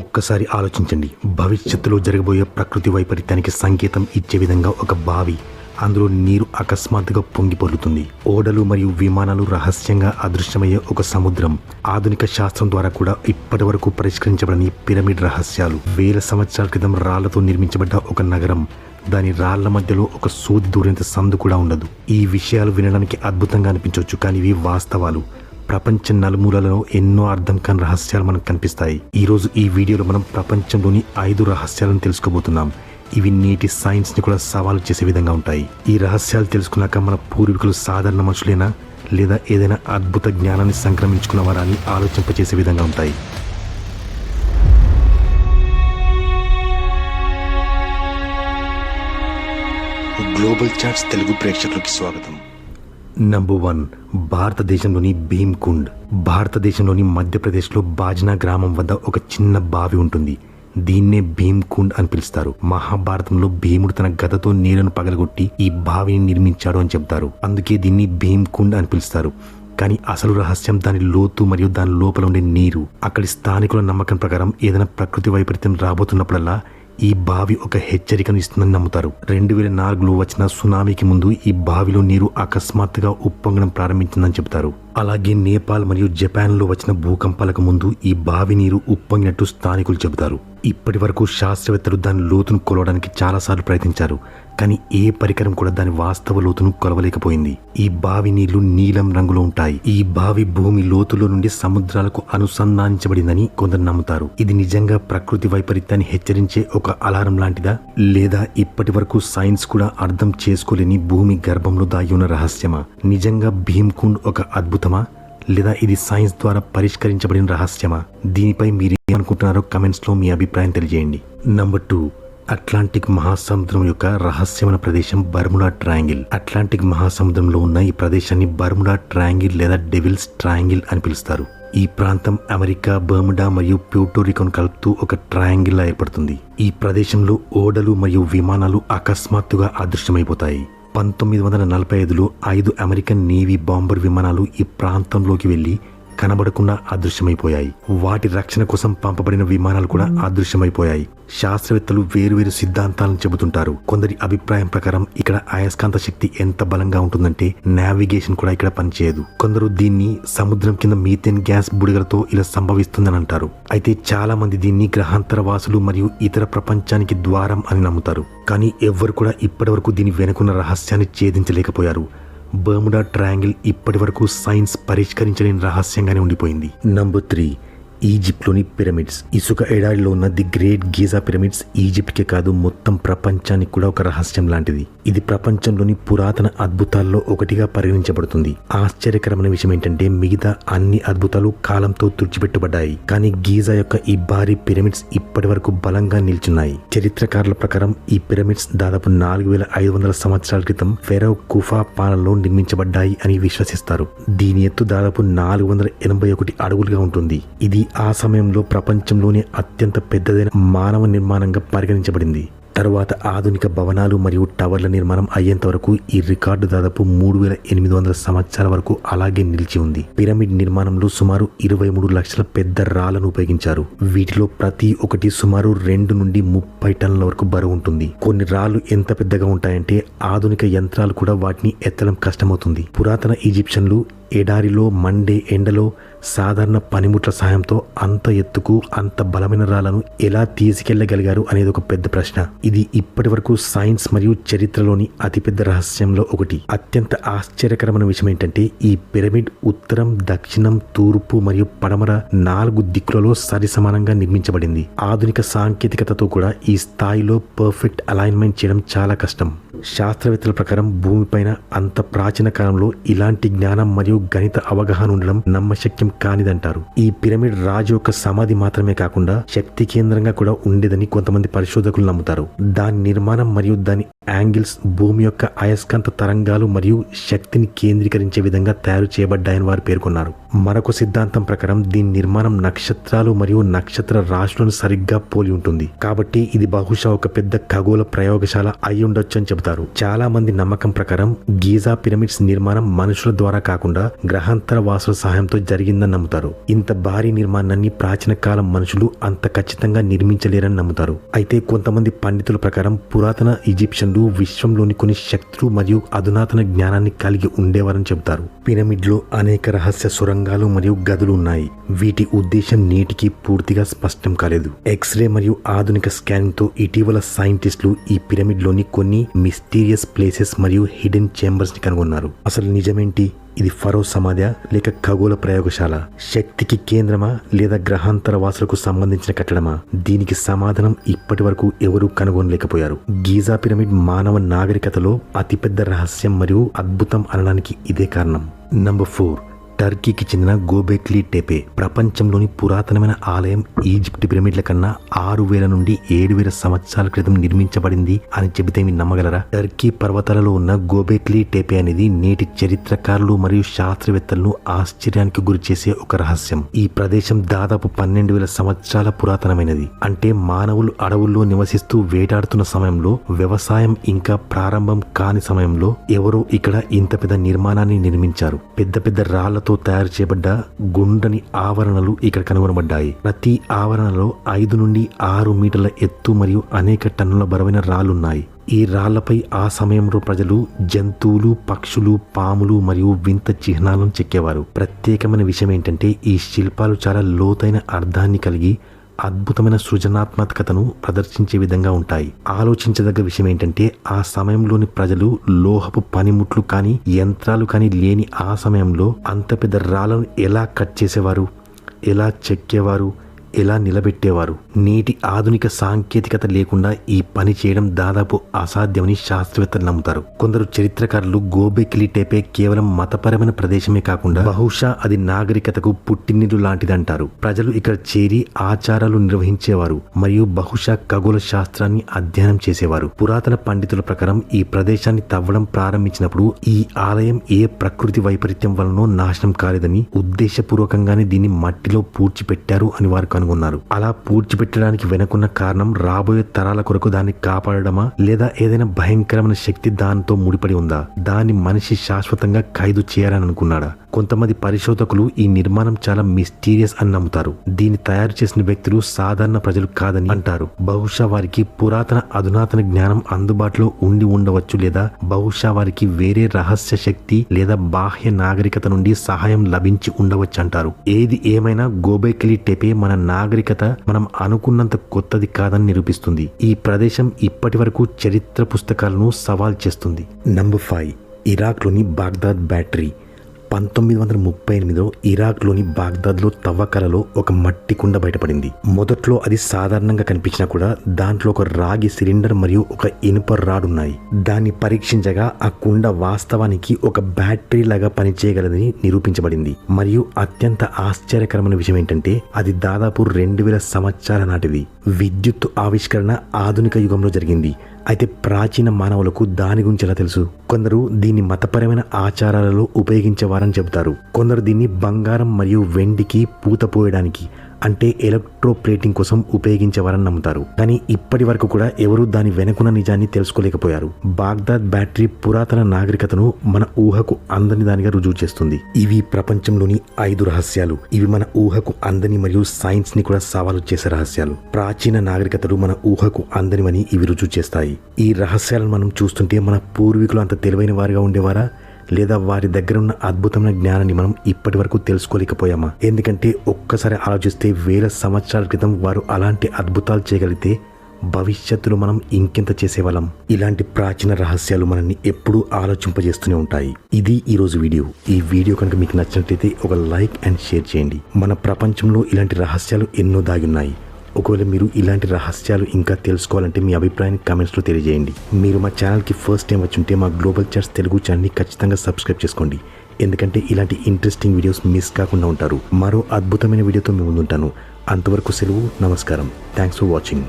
ఒక్కసారి ఆలోచించండి. భవిష్యత్తులో జరగబోయే ప్రకృతి వైపరీత్యానికి సంకేతం ఇచ్చే విధంగా ఒక బావి అందులో నీరు అకస్మాత్తుగా పొంగి పొర్లుతుంది. ఓడలు మరియు విమానాలు రహస్యంగా అదృశ్యమయ్యే ఒక సముద్రం. ఆధునిక శాస్త్రం ద్వారా కూడా ఇప్పటి వరకు పరిష్కరించబడని పిరమిడ్ రహస్యాలు. వేల సంవత్సరాల క్రితం రాళ్ళతో నిర్మించబడ్డ ఒక నగరం. దాని రాళ్ళ మధ్యలో ఒక సూది దూరేంత సందు కూడా ఉండదు. ఈ విషయాలు వినడానికి అద్భుతంగా అనిపించవచ్చు కానీ ఇవి వాస్తవాలు. ప్రపంచ నలుమూలలో ఎన్నో అర్థం కాని రహస్యాలు మనకు కనిపిస్తాయి. ఈ రోజు ఈ వీడియోలో మనం ప్రపంచంలోని ఐదు రహస్యాలను తెలుసుకోబోతున్నాం. ఇవి నేటి సైన్స్ని కూడా సవాలు చేసే విధంగా ఉంటాయి. ఈ రహస్యాలు తెలుసుకున్నాక మన పూర్వీకులు సాధారణ మనుషులేనా? లేదా ఏదైనా అద్భుత జ్ఞానాన్ని సంక్రమించుకున్న వారాన్ని ఆలోచింపచేసే విధంగా ఉంటాయి. గ్లోబల్ చాట్స్ తెలుగు ప్రేక్షకులకి స్వాగతం. నంబర్ వన్ భారతదేశంలోని భీమ్కుండ్. భారతదేశంలోని మధ్యప్రదేశ్లో బాజ్నా గ్రామం వద్ద ఒక చిన్న బావి ఉంటుంది. దీన్నే భీమ్కుండ్ అని పిలుస్తారు. మహాభారతంలో భీముడు తన గదతో నీళ్ళను పగలగొట్టి ఈ బావిని నిర్మించాడు అని చెప్తారు. అందుకే దీన్ని భీమ్కుండ్ అని పిలుస్తారు. కానీ అసలు రహస్యం దాని లోతు మరియు దాని లోపల ఉండే నీరు. అక్కడి స్థానికుల నమ్మకం ప్రకారం ఏదైనా ప్రకృతి వైపరీత్యం రాబోతున్నప్పుడల్లా ఈ బావి ఒక హెచ్చరికను ఇస్తుందని నమ్ముతారు. రెండు వేల నాలుగులో వచ్చిన సునామీకి ముందు ఈ బావిలో నీరు అకస్మాత్తుగా ఉప్పొంగడం ప్రారంభించిందని చెబుతారు. అలాగే నేపాల్ మరియు జపాన్లో వచ్చిన భూకంపాలకు ముందు ఈ బావి నీరు ఉప్పొంగినట్టు స్థానికులు చెబుతారు. ఇప్పటి వరకు శాస్త్రవేత్తలు దాని లోతును కొలవడానికి చాలాసార్లు ప్రయత్నించారు కానీ ఏ పరికరం కూడా దాని వాస్తవ లోతును కొలవలేకపోయింది. ఈ బావి నీళ్ళు నీలం రంగులో ఉంటాయి. ఈ బావి భూమి లోతులో నుండి సముద్రాలకు అనుసంధానించబడిందని కొందరు నమ్ముతారు. ఇది నిజంగా ప్రకృతి వైపరీత్యాన్ని హెచ్చరించే ఒక అలారం లాంటిదా? లేదా ఇప్పటి వరకు సైన్స్ కూడా అర్థం చేసుకోలేని భూమి గర్భంలో దాగి ఉన్న రహస్యమా? నిజంగా భీమ్కుండ్ ఒక అద్భుతమా? లేదా ఇది సైన్స్ ద్వారా పరిష్కరించబడిన రహస్యమా? దీనిపై మీరు ఏమనుకుంటున్నారో కమెంట్స్లో మీ అభిప్రాయం తెలియజేయండి. నంబర్ టూ అట్లాంటిక్ మహాసముద్రం యొక్క రహస్యమైన ప్రదేశం బర్ముడా ట్రయాంగిల్. అట్లాంటిక్ మహాసముద్రంలో ఉన్న ఈ ప్రదేశాన్ని బర్ముడా ట్రయాంగిల్ లేదా డెవిల్స్ ట్రయాంగిల్ అని పిలుస్తారు. ఈ ప్రాంతం అమెరికా బర్ముడా మరియు ప్యూటోరికోను కలుపుతూ ఒక ట్రయాంగిల్లా ఏర్పడుతుంది. ఈ ప్రదేశంలో ఓడలు మరియు విమానాలు అకస్మాత్తుగా అదృశ్యమైపోతాయి. పంతొమ్మిది వందల నలభై ఐదులో ఐదు అమెరికన్ నేవీ బాంబర్ విమానాలు ఈ ప్రాంతంలోకి వెళ్ళి కనబడకుండా అదృశ్యమైపోయాయి. వాటి రక్షణ కోసం పంపబడిన విమానాలు కూడా అదృశ్యమైపోయాయి. శాస్త్రవేత్తలు వేరువేరు సిద్ధాంతాలను చెబుతుంటారు. కొందరి అభిప్రాయం ప్రకారం ఇక్కడ అయస్కాంత శక్తి ఎంత బలంగా ఉంటుందంటే నావిగేషన్ కూడా ఇక్కడ పనిచేయదు. కొందరు దీన్ని సముద్రం కింద మీథేన్ గ్యాస్ బుడగలతో ఇలా సంభవిస్తుందని అంటారు. అయితే చాలా మంది దీన్ని గ్రహాంతర వాసులు మరియు ఇతర ప్రపంచానికి ద్వారం అని నమ్ముతారు. కానీ ఎవ్వరు కూడా ఇప్పటివరకు దీని వెనుకున్న రహస్యాన్ని ఛేదించలేకపోయారు. బర్ముడా ట్రయాంగిల్ ఇప్పటి వరకు సైన్స్ పరిష్కరించలేని రహస్యంగానే ఉండిపోయింది. నంబర్ త్రీ ఈజిప్ట్లోని పిరమిడ్స్. ఇసుక ఎడారిలో ఉన్న ది గ్రేట్ గీజా పిరమిడ్స్ ఈజిప్ట్కే కాదు మొత్తం ప్రపంచానికి కూడా ఒక రహస్యం లాంటిది. ఇది ప్రపంచంలోని పురాతన అద్భుతాల్లో ఒకటిగా పరిగణించబడుతుంది. ఆశ్చర్యకరమైన విషయం ఏంటంటే మిగతా అన్ని అద్భుతాలు కాలంతో తుడిచిపెట్టబడ్డాయి. కానీ గీజా యొక్క ఈ భారీ పిరమిడ్స్ ఇప్పటి వరకు బలంగా నిల్చున్నాయి. చరిత్రకారుల ప్రకారం ఈ పిరమిడ్స్ దాదాపు నాలుగు వేల ఐదు వందల సంవత్సరాల క్రితం ఫెరో కుఫా పాలనలో నిర్మించబడ్డాయి అని విశ్వసిస్తారు. దీని ఎత్తు దాదాపు నాలుగు వందల ఎనభై ఒకటి అడుగులుగా ఉంటుంది. ఇది ఆ సమయంలో ప్రపంచంలోనే అత్యంత పెద్దదైన మానవ నిర్మాణంగా పరిగణించబడింది. తరువాత ఆధునిక భవనాలు మరియు టవర్ల నిర్మాణం అయ్యేంత వరకు ఈ రికార్డు దాదాపు మూడు వేల ఎనిమిది వందల సంవత్సరాల వరకు అలాగే నిలిచి ఉంది. పిరమిడ్ నిర్మాణంలో సుమారు ఇరవై మూడు లక్షల పెద్ద రాళ్ళను ఉపయోగించారు. వీటిలో ప్రతి ఒక్కటి సుమారు రెండు నుండి ముప్పై టన్నుల వరకు బరువు ఉంటుంది. కొన్ని రాళ్ళు ఎంత పెద్దగా ఉంటాయంటే ఆధునిక యంత్రాలు కూడా వాటిని ఎత్తడం కష్టమవుతుంది. పురాతన ఈజిప్షియన్లు ఎడారిలో మండే ఎండలో సాధారణ పనిముట్ల సాయంతో అంత ఎత్తుకు అంత బలమైన రాళ్ళను ఎలా తీసుకెళ్ళగలిగారు అనేది ఒక పెద్ద ప్రశ్న. ఇది ఇప్పటి వరకు సైన్స్ మరియు చరిత్రలోని అతిపెద్ద రహస్యంలో ఒకటి. అత్యంత ఆశ్చర్యకరమైన విషయం ఏంటంటే ఈ పిరమిడ్ ఉత్తరం దక్షిణం తూర్పు మరియు పడమర నాలుగు దిక్కులలో సరి సమానంగా నిర్మించబడింది. ఆధునిక సాంకేతికతతో కూడా ఈ స్థాయిలో పర్ఫెక్ట్ అలైన్మెంట్ చేయడం చాలా కష్టం. శాస్త్రవేత్తల ప్రకారం భూమిపైన అంత ప్రాచీన కాలంలో ఇలాంటి జ్ఞానం మరియు గణిత అవగాహన ఉండడం నమ్మశక్యం కానిదంటారు. ఈ పిరమిడ్ రాజు యొక్క సమాధి మాత్రమే కాకుండా శక్తి కేంద్రంగా కూడా ఉండేదని కొంతమంది పరిశోధకులు నమ్ముతారు. దాని నిర్మాణం మరియు దాని యాంగిల్స్ భూమి యొక్క అయస్కాంత తరంగాలు మరియు శక్తిని కేంద్రీకరించే విధంగా తయారు చేయబడ్డాయని వారు పేర్కొన్నారు. మరొక సిద్ధాంతం ప్రకారం దీని నిర్మాణం నక్షత్రాలు మరియు నక్షత్ర రాశులను సరిగ్గా పోలి ఉంటుంది. కాబట్టి ఇది బహుశా ఒక పెద్ద ఖగోళ ప్రయోగశాల అయి ఉండొచ్చు అని చెబుతారు. చాలా మంది నమ్మకం ప్రకారం గీజా పిరమిడ్స్ నిర్మాణం మనుషుల ద్వారా కాకుండా గ్రహాంతర వాసుల సహాయంతో జరిగిందని నమ్ముతారు. ఇంత భారీ నిర్మాణాన్ని ప్రాచీన కాలం మనుషులు అంత ఖచ్చితంగా నిర్మించలేరని నమ్ముతారు. అయితే కొంతమంది పండితుల ప్రకారం పురాతన ఈజిప్షియన్లు విశ్వంలోని కొన్ని శక్తులు మరియు అధునాతన జ్ఞానాన్ని కలిగి ఉండేవారని చెబుతారు. పిరమిడ్లో అనేక రహస్య సొరంగాలు మరియు గదులు ఉన్నాయి. వీటి ఉద్దేశం నేటికి పూర్తిగా స్పష్టం కాలేదు. ఎక్స్రే మరియు ఆధునిక స్కానింగ్తో ఇటీవల సైంటిస్టులు ఈ పిరమిడ్లోని కొన్ని మిస్టీరియస్ ప్లేసెస్ మరియు హిడెన్ చేంబర్స్ని కనుగొన్నారు. అసలు నిజమేంటి? ఇది ఫరో సమాధి లేక ఖగోళ ప్రయోగశాల శక్తికి కేంద్రమా లేదా గ్రహాంతర వాసులకు సంబంధించిన కట్టడమా? దీనికి సమాధానం ఇప్పటి వరకు ఎవరూ కనుగొనలేకపోయారు. గీజా పిరమిడ్ మానవ నాగరికతలో అతిపెద్ద రహస్యం మరియు అద్భుతం అనడానికి ఇదే కారణం. నంబర్ ఫోర్ టర్కీకి చెందిన గోబెక్లీ టెపే ప్రపంచంలోని పురాతనమైన ఆలయం ఈజిప్ట్ పిరమిడ్ల కన్నా ఆరు వేల నుండి ఏడు వేల సంవత్సరాల క్రితం నిర్మించబడింది అని చెబితే మీరు నమ్మగలరా? టర్కీ పర్వతాలలో ఉన్న గోబెక్లీ టెపే అనేది నేటి చరిత్రకారులు మరియు శాస్త్రవేత్తలను ఆశ్చర్యానికి గురి చేసే ఒక రహస్యం. ఈ ప్రదేశం దాదాపు పన్నెండు వేల సంవత్సరాల పురాతనమైనది. అంటే మానవులు అడవుల్లో నివసిస్తూ వేటాడుతున్న సమయంలో వ్యవసాయం ఇంకా ప్రారంభం కాని సమయంలో ఎవరో ఇక్కడ ఇంత పెద్ద నిర్మాణాన్ని నిర్మించారు. పెద్ద పెద్ద రాళ్ళతో తయారు చేయబడ్డ గుండని ఆవరణలు ఇక్కడ కనుగొనబడ్డాయి. ప్రతి ఆవరణలో ఐదు నుండి ఆరు మీటర్ల ఎత్తు మరియు అనేక టన్నుల బరువైన రాళ్ళున్నాయి ఈ రాళ్ళపై ఆ సమయంలో ప్రజలు జంతువులు పక్షులు పాములు మరియు వింత చిహ్నాలను చెక్కేవారు. ప్రత్యేకమైన విషయం ఏంటంటే ఈ శిల్పాలు చాలా లోతైన అర్థాన్ని కలిగి అద్భుతమైన సృజనాత్మకతను ప్రదర్శించే విధంగా ఉంటాయి. ఆలోచించదగ్గ విషయం ఏంటంటే ఆ సమయంలోని ప్రజలు లోహపు పనిముట్లు కానీ యంత్రాలు కానీ లేని ఆ సమయంలో అంత పెద్ద రాళ్ళను ఎలా కట్ చేసేవారు? ఎలా చెక్కేవారు? ఎలా నిలబెట్టేవారు? నేటి ఆధునిక సాంకేతికత లేకుండా ఈ పని చేయడం దాదాపు అసాధ్యమని శాస్త్రవేత్తలు నమ్ముతారు. కొందరు చరిత్రకారులు గోబెకిలి టేపే కేవలం మతపరమైన ప్రదేశమే కాకుండా బహుశా అది నాగరికతకు పుట్టినిల్లు లాంటిదంటారు. ప్రజలు ఇక్కడ చేరి ఆచారాలు నిర్వహించేవారు మరియు బహుశా ఖగోళ శాస్త్రాన్ని అధ్యయనం చేసేవారు. పురాతన పండితుల ప్రకారం ఈ ప్రదేశాన్ని తవ్వడం ప్రారంభించినప్పుడు ఈ ఆలయం ఏ ప్రకృతి వైపరీత్యం వలనో నాశనం కాలేదని ఉద్దేశపూర్వకంగానే దీన్ని మట్టిలో పూడ్చిపెట్టారు అని వారు కనుగొన్నారు అలా పూడ్చిపెట్టడానికి వెనుకున్న కారణం రాబోయే తరాల కొరకు దాన్ని కాపాడడమా? లేదా ఏదైనా భయంకరమైన శక్తి దానితో ముడిపడి ఉందా? దాన్ని మనిషి శాశ్వతంగా ఖైదు చేయాలని అనుకున్నాడా? కొంతమంది పరిశోధకులు ఈ నిర్మాణం చాలా మిస్టీరియస్ అని నమ్ముతారు. దీన్ని తయారు చేసిన వ్యక్తులు సాధారణ ప్రజలు కాదని అంటారు. బహుశా వారికి పురాతన అధునాతన జ్ఞానం అందుబాటులో ఉండి ఉండవచ్చు లేదా బహుశా వారికి వేరే రహస్య శక్తి లేదా బాహ్య నాగరికత నుండి సహాయం లభించి ఉండవచ్చు అంటారు. ఏది ఏమైనా గోబెకిలి టెపే మన నాగరికత మనం అనుకున్నంత కొత్తది కాదని నిరూపిస్తుంది. ఈ ప్రదేశం ఇప్పటి వరకు చరిత్ర పుస్తకాలను సవాల్ చేస్తుంది. Number five. ఇరాక్లోని Baghdad battery. పంతొమ్మిది వందల ముప్పై ఎనిమిదిలో ఇరాక్లోని బాగ్దాద్లో తవ్వకాలలో ఒక మట్టి కుండ బయటపడింది. మొదట్లో అది సాధారణంగా కనిపించినా కూడా దాంట్లో ఒక రాగి సిలిండర్ మరియు ఒక ఇనుప రాడ్ ఉన్నాయి. దాన్ని పరీక్షించగా ఆ కుండ వాస్తవానికి ఒక బ్యాటరీ లాగా పనిచేయగలదని నిరూపించబడింది. మరియు అత్యంత ఆశ్చర్యకరమైన విషయం ఏంటంటే అది దాదాపు రెండు వేల సంవత్సరాల నాటిది. విద్యుత్ ఆవిష్కరణ ఆధునిక యుగంలో జరిగింది. అయితే ప్రాచీన మానవులకు దాని గురించి ఎలా తెలుసు? కొందరు దీన్ని మతపరమైన ఆచారాలలో ఉపయోగించేవారని చెబుతారు. కొందరు దీన్ని బంగారం మరియు వెండికి పూత పోయడానికి అంటే ఎలక్ట్రోప్లేటింగ్ కోసం ఉపయోగించేవారని నమ్ముతారు. కానీ ఇప్పటి వరకు కూడా ఎవరూ దాని వెనుకున్న నిజాన్ని తెలుసుకోలేకపోయారు. బాగ్దాద్ బ్యాటరీ పురాతన నాగరికతను మన ఊహకు అందని దానిగా రుజువు చేస్తుంది. ఇవి ప్రపంచంలోని ఐదు రహస్యాలు. ఇవి మన ఊహకు అందని మరియు సైన్స్ని కూడా సవాలు చేసే రహస్యాలు. ప్రాచీన నాగరికతలు మన ఊహకు అందనివని ఇవి రుజువు చేస్తాయి. ఈ రహస్యాలను మనం చూస్తుంటే మన పూర్వీకులు అంత తెలివైన వారిగా ఉండేవారా? లేదా వారి దగ్గర ఉన్న అద్భుతమైన జ్ఞానాన్ని మనం ఇప్పటి వరకు తెలుసుకోలేకపోయామా? ఎందుకంటే ఒక్కసారి ఆలోచిస్తే వేల సంవత్సరాల క్రితం వారు అలాంటి అద్భుతాలు చేయగలిగితే భవిష్యత్తులో మనం ఇంకెంత చేసేవాళ్ళం? ఇలాంటి ప్రాచీన రహస్యాలు మనల్ని ఎప్పుడూ ఆలోచింపజేస్తూనే ఉంటాయి. ఇది ఈరోజు వీడియో. ఈ వీడియో కనుక మీకు నచ్చినట్లయితే ఒక లైక్ అండ్ షేర్ చేయండి. మన ప్రపంచంలో ఇలాంటి రహస్యాలు ఎన్నో దాగి ఉన్నాయి. ఒకవేళ మీరు ఇలాంటి రహస్యాలు ఇంకా తెలుసుకోవాలంటే మీ అభిప్రాయాన్ని కామెంట్స్లో తెలియజేయండి. మీరు మా ఛానల్కి ఫస్ట్ టైం వచ్చి ఉంటే మా గ్లోబల్ చార్ట్స్ తెలుగు ఛానల్ని ఖచ్చితంగా సబ్స్క్రైబ్ చేసుకోండి. ఎందుకంటే ఇలాంటి ఇంట్రెస్టింగ్ వీడియోస్ మిస్ కాకుండా ఉంటారు. మరో అద్భుతమైన వీడియోతో మేము ముందుంటాను. అంతవరకు సెలవు నమస్కారం. Thanks for watching